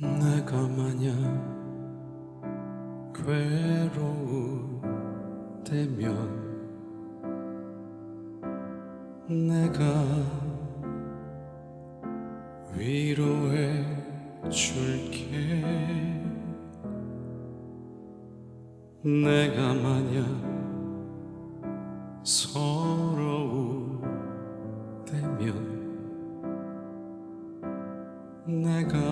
내가 마냥 괴로울 때면 내가 위로해 줄게. 내가 마냥 서러울 때면 내가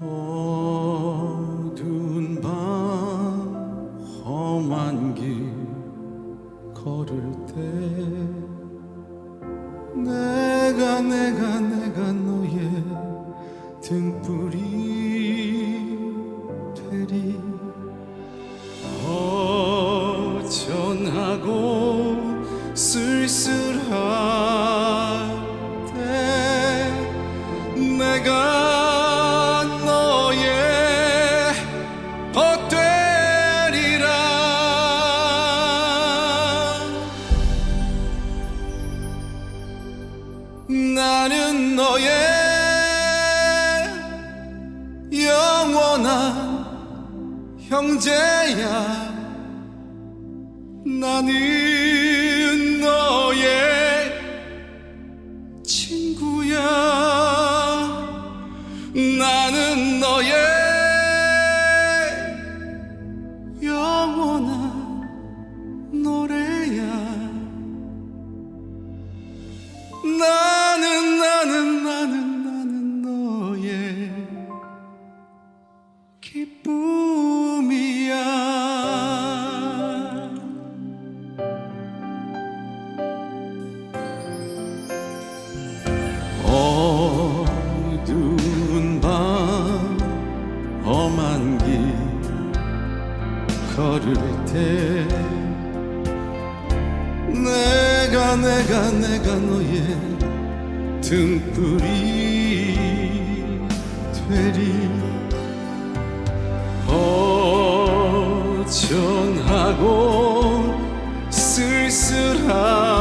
어두운 밤 험한 길 걸을 때 내가 내가 내가 너의 등불이 되리 형제야 나는 걸을 때 내가 내가 내가 너의 등불이 되리. 허전하고 쓸쓸한